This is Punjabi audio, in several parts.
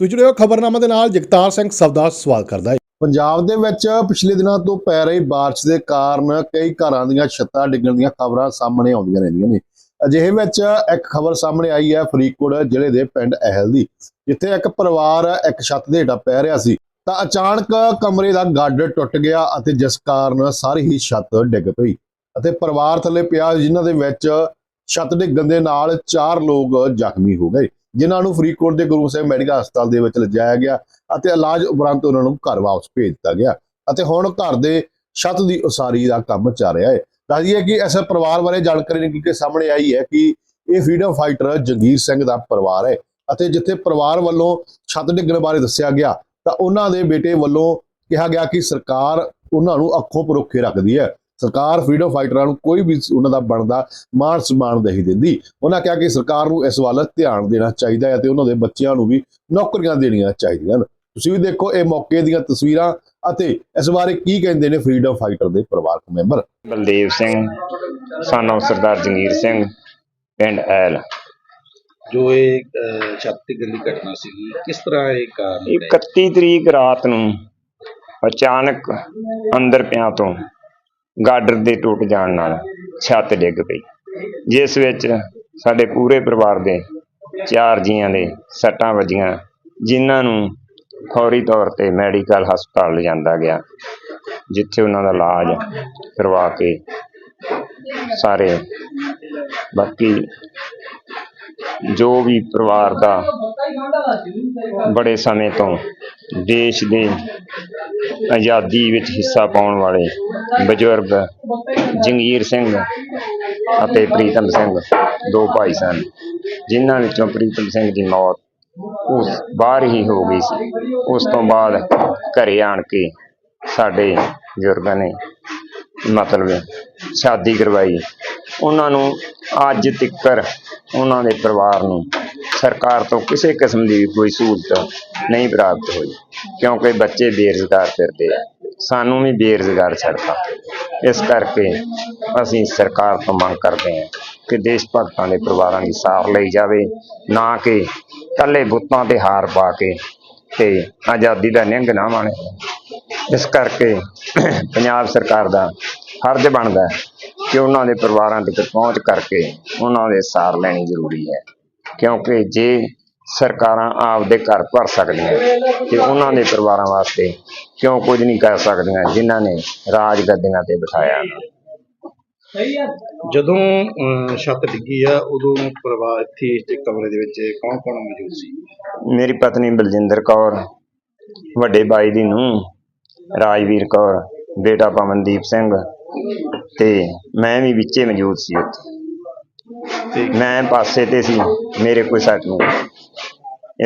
ਤੁਸੀਂ ਜੁੜੇ ਹੋ ਖਬਰਨਾਮਾ ਦੇ ਨਾਲ ਜਗਤਾਰ ਸਿੰਘ ਸਵਦਾ ਸਵਾਲ ਕਰਦਾ ਹੈ ਪੰਜਾਬ ਦੇ ਵਿੱਚ ਪਿਛਲੇ ਦਿਨਾਂ ਤੋਂ ਪੈ ਰਹੀ بارش ਦੇ ਕਾਰਨ ਕਈ ਘਰਾਂ ਦੀਆਂ ਛੱਤਾਂ ਡਿੱਗਣ ਦੀਆਂ ਖਬਰਾਂ ਸਾਹਮਣੇ ਆਉਂਦੀਆਂ ਰਹਿੰਦੀਆਂ ਨੇ ਅਜਿਹੇ ਵਿੱਚ ਇੱਕ ਖਬਰ ਸਾਹਮਣੇ ਆਈ ਹੈ ਫਰੀਦਕੋਟ ਜ਼ਿਲ੍ਹੇ ਦੇ ਪਿੰਡ ਅਹਿਲ ਦੀ ਜਿੱਥੇ ਇੱਕ ਪਰਿਵਾਰ ਇੱਕ ਛੱਤ ਦੇ ਹੇਠਾਂ ਪੈ ਰਿਹਾ ਸੀ ਤਾਂ ਅਚਾਨਕ ਕਮਰੇ ਦਾ ਗੱਡ ਟੁੱਟ ਗਿਆ ਅਤੇ ਜਿਸ ਕਾਰਨ ਸਾਰੀ ਹੀ ਛੱਤ ਡਿੱਗ ਪਈ ਅਤੇ ਪਰਿਵਾਰ ਥੱਲੇ ਪਿਆ ਜਿਨ੍ਹਾਂ ਦੇ ਵਿੱਚ ਛੱਤ ਡਿੱਗਣ ਦੇ ਨਾਲ ਚਾਰ ਲੋਕ ਜ਼ਖਮੀ ਹੋ ਗਏ ਜਿਨ੍ਹਾਂ ਨੂੰ ਫਰੀਦਕੋਟ ਦੇ ਗੁਰੂ ਸਾਹਿਬ ਮੈਡੀਕਲ ਹਸਪਤਾਲ ਦੇ ਵਿੱਚ ਲਿਜਾਇਆ ਗਿਆ ਅਤੇ ਇਲਾਜ ਉਪਰੰਤ ਉਹਨਾਂ ਨੂੰ ਘਰ ਵਾਪਸ ਭੇਜ ਦਿੱਤਾ ਗਿਆ ਅਤੇ ਹੁਣ ਘਰ ਦੇ ਛੱਤ ਦੀ ਉਸਾਰੀ ਦਾ ਕੰਮ ਚੱਲ ਰਿਹਾ ਹੈ। ਦੱਸਦੀਏ ਕਿ ਇਸ ਪਰਿਵਾਰ ਬਾਰੇ ਜਾਣਕਾਰੀ ਨਿਕਲ ਕੇ ਸਾਹਮਣੇ ਆਈ ਹੈ ਕਿ ਇਹ ਫਰੀडम ਫਾਈਟਰ ਜਗੀਰ ਸਿੰਘ ਦਾ ਪਰਿਵਾਰ ਹੈ ਅਤੇ ਜਿੱਥੇ ਪਰਿਵਾਰ ਵੱਲੋਂ ਛੱਤ ਡਿੱਗਣ ਬਾਰੇ ਦੱਸਿਆ ਗਿਆ, ਤਾਂ ਉਹਨਾਂ ਦੇ ਬੇਟੇ ਵੱਲੋਂ ਕਿਹਾ ਗਿਆ ਕਿ ਸਰਕਾਰ ਉਹਨਾਂ ਨੂੰ ਅੱਖੋਂ ਪਰੋਖੇ ਰੱਖਦੀ ਹੈ। ਸਰਕਾਰ ਫਰੀडम ਫਾਈਟਰਾਂ ਨੂੰ ਕੋਈ ਵੀ ਉਹਨਾਂ ਦਾ ਬਣਦਾ ਮਾਣ ਸਨਮਾਨ ਨਹੀਂ ਦਿੰਦੀ। ਉਹਨਾਂ ਕਿਹਾ ਕਿ ਸਰਕਾਰ ਨੂੰ ਇਸ ਵੱਲ ਧਿਆਨ ਦੇਣਾ ਚਾਹੀਦਾ ਹੈ ਤੇ ਉਹਨਾਂ ਦੇ ਬੱਚਿਆਂ ਨੂੰ ਵੀ ਨੌਕਰੀਆਂ ਦੇਣੀਆਂ ਚਾਹੀਦੀਆਂ ਤੁਸੀਂ ਵੀ ਦੇਖੋ ਇਹ ਮੌਕੇ ਦੀਆਂ ਤਸਵੀਰਾਂ ਅਤੇ ਇਸ ਬਾਰੇ ਕੀ ਕਹਿੰਦੇ ਨੇ ਫਰੀडम ਫਾਈਟਰ ਦੇ ਪਰਿਵਾਰਕ ਮੈਂਬਰ? ਬਲਦੇਵ ਸਿੰਘ ਸਾਨੂੰ ਸਰਦਾਰ ਜੰਗੀਰ ਸਿੰਘ ਪਿੰਡ ਐਲ। ਜੋ ਇਹ ਸ਼ਕਤੀ ਗੰਦੀ ਘਟਨਾ ਸੀਗੀ ਕਿਸ ਤਰ੍ਹਾਂ ਇਹ ਕਾਰਨ 31 ਤਰੀਕ ਰਾਤ ਨੂੰ ਅਚਾਨਕ ਅੰਦਰ ਪਿਆ ਤੋਂ ਗਾਡਰ ਦੇ ਟੁੱਟ ਜਾਣ ਨਾਲ ਛੱਤ ਡਿੱਗ ਪਈ। ਜਿਸ ਵਿੱਚ ਸਾਡੇ ਪੂਰੇ ਪਰਿਵਾਰ ਦੇ ਚਾਰ ਜੀਆਂ ਦੇ ਸੱਟਾਂ ਵੱਜੀਆਂ, ਜਿਨ੍ਹਾਂ ਨੂੰ ਫੌਰੀ ਤੌਰ ਤੇ ਮੈਡੀਕਲ ਹਸਪਤਾਲ ਲਿਜਾਂਦਾ ਗਿਆ, ਜਿੱਥੇ ਉਹਨਾਂ ਦਾ ਇਲਾਜ ਕਰਵਾ ਕੇ ਸਾਰੇ ਬਾਕੀ ਜੋ ਵੀ ਪਰਿਵਾਰ ਦਾ ਬੜੇ ਸਮੇਂ ਤੋਂ ਦੇਸ਼ ਦੇ ਆਜ਼ਾਦੀ ਵਿੱਚ ਹਿੱਸਾ ਪਾਉਣ ਵਾਲੇ ਬਜ਼ੁਰਗ ਜੰਗੀਰ ਸਿੰਘ ਅਤੇ ਪ੍ਰੀਤਮ ਸਿੰਘ, ਦੋ ਭਾਈ ਸਨ, ਜਿਨ੍ਹਾਂ ਵਿੱਚੋਂ ਪ੍ਰੀਤਮ ਸਿੰਘ ਦੀ ਮੌਤ ਉਸ ਬਾਹਰ ਹੀ ਹੋ ਗਈ ਸੀ। ਉਸ ਤੋਂ ਬਾਅਦ ਘਰੇ ਆਣ ਕੇ ਸਾਡੇ ਬਜ਼ੁਰਗਾਂ ਨੇ ਮਤਲਬ ਸ਼ਾਦੀ ਕਰਵਾਈ। ਉਹਨਾਂ ਨੂੰ ਅੱਜ ਤੱਕਰ ਉਹਨਾਂ ਦੇ ਪਰਿਵਾਰ ਨੂੰ ਸਰਕਾਰ ਤੋਂ ਕਿਸੇ ਕਿਸਮ ਦੀ ਕੋਈ ਸਹੂਲਤ ਨਹੀਂ ਪ੍ਰਾਪਤ ਹੋਈ, ਕਿਉਂਕਿ ਬੱਚੇ ਬੇਰੁਜ਼ਗਾਰ ਫਿਰਦੇ ਆ। ਸਾਨੂੰ ਵੀ ਬੇਰੁਜ਼ਗਾਰ ਛੱਡਤਾ। ਇਸ ਕਰਕੇ ਅਸੀਂ ਸਰਕਾਰ ਤੋਂ ਮੰਗ ਕਰਦੇ ਹਾਂ ਕਿ ਦੇਸ਼ ਭਗਤਾਂ ਦੇ ਪਰਿਵਾਰਾਂ ਦੀ ਸਾਰ ਲਈ ਜਾਵੇ, ਨਾ ਕਿ ਇਕੱਲੇ ਬੁੱਤਾਂ ਤੇ ਹਾਰ ਪਾ ਕੇ ਤੇ ਆਜ਼ਾਦੀ ਦਾ ਨਿਹੰਗ ਨਾ ਮਾਣੇ। ਇਸ ਕਰਕੇ ਪੰਜਾਬ ਸਰਕਾਰ ਦਾ ਫਰਜ਼ ਬਣਦਾ ਹੈ ਕਿ ਉਹਨਾਂ ਦੇ ਪਰਿਵਾਰਾਂ ਤੱਕ ਪਹੁੰਚ ਕਰਕੇ ਉਹਨਾਂ ਦੇ ਸਾਰ ਲੈਣੀ ਜ਼ਰੂਰੀ ਹੈ। ਕਿਉਂਕਿ ਜੇ ਸਰਕਾਰਾਂ ਆਪਦੇ ਘਰ ਭਰ ਸਕਦੀਆਂ ਤੇ ਉਹਨਾਂ ਦੇ ਪਰਿਵਾਰਾਂ ਵਾਸਤੇ ਕਿਉਂ ਕੁਝ ਨਹੀਂ ਕਰ ਸਕਦੀਆਂ ਜਿਨ੍ਹਾਂ ਨੇ ਰਾਜ ਗੱਦੀਆਂ ਤੇ ਬਿਠਾਇਆ ਜਦੋਂ ਛੱਤ ਡਿੱਗੀ ਆ ਉਦੋਂ ਪਰਿਵਾਰ ਇੱਥੇ ਇਸ ਕਮਰੇ ਦੇ ਵਿੱਚ ਕੌਣ ਕੌਣ ਮੌਜੂਦ ਸੀ? ਮੇਰੀ ਪਤਨੀ ਬਲਜਿੰਦਰ ਕੌਰ ਵੱਡੇ ਬਾਈ ਦੀ ਨੂੰਹ ਰਾਜਵੀਰ ਕੌਰ ਬੇਟਾ ਪਵਨਦੀਪ ਸਿੰਘ ਤੇ ਮੈਂ ਵੀ ਵਿੱਚੇ ਮੌਜੂਦ ਸੀ ਉੱਥੇ। ਮੈਂ ਪਾਸੇ ਤੇ ਸੀ ਮੇਰੇ ਕੋਈ ਸੱਟ ਨਹੀਂ।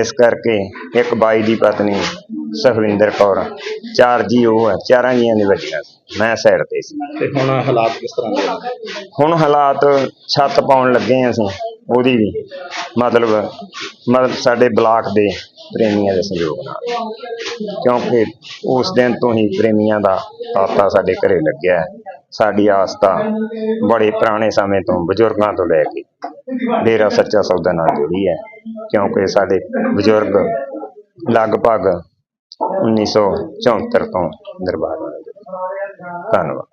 ਇਸ ਕਰਕੇ ਇੱਕ ਬਾਈ ਦੀ ਪਤਨੀ ਸੁਖਵਿੰਦਰ ਕੌਰ ਚਾਰ ਜੀ ਉਹ ਹੈ ਚਾਰਾਂ ਜੀਆਂ ਦੇ ਬੱਚੀਆਂ ਸੀ। ਮੈਂ ਸਾਈਡ ਤੇ ਸੀ। ਤੇ ਹੁਣ ਹਾਲਾਤ ਕਿਸ ਤਰ੍ਹਾਂ ਦੇ ਹੁਣ ਹਾਲਾਤ ਛੱਤ ਪਾਉਣ ਲੱਗੇ ਹਾਂ ਅਸੀਂ ਉਹਦੀ ਵੀ। ਮਤਲਬ ਮਤਲਬ ਸਾਡੇ ਬਲਾਕ ਦੇ ਪ੍ਰੇਮੀਆਂ ਦੇ ਸਹਿਯੋਗ ਨਾਲ। ਕਿਉਂਕਿ ਉਸ ਦਿਨ ਤੋਂ ਹੀ ਪ੍ਰੇਮੀਆਂ ਦਾ ਤਾਤਾ ਸਾਡੇ ਘਰੇ ਲੱਗਿਆ। ਹੈ ਸਾਡੀ ਆਸਥਾ ਬੜੇ ਪੁਰਾਣੇ ਸਮੇਂ ਤੋਂ ਬਜ਼ੁਰਗਾਂ ਤੋਂ ਲੈ ਕੇ ਡੇਰਾ ਸੱਚਾ ਸੌਦਾ ਨਾਲ ਜੁੜੀ ਹੈ, ਕਿਉਂਕਿ ਸਾਡੇ ਬਜ਼ੁਰਗ ਲਗਭਗ 1974 ਤੋਂ ਦਰਬਾਰ ਧੰਨਵਾਦ।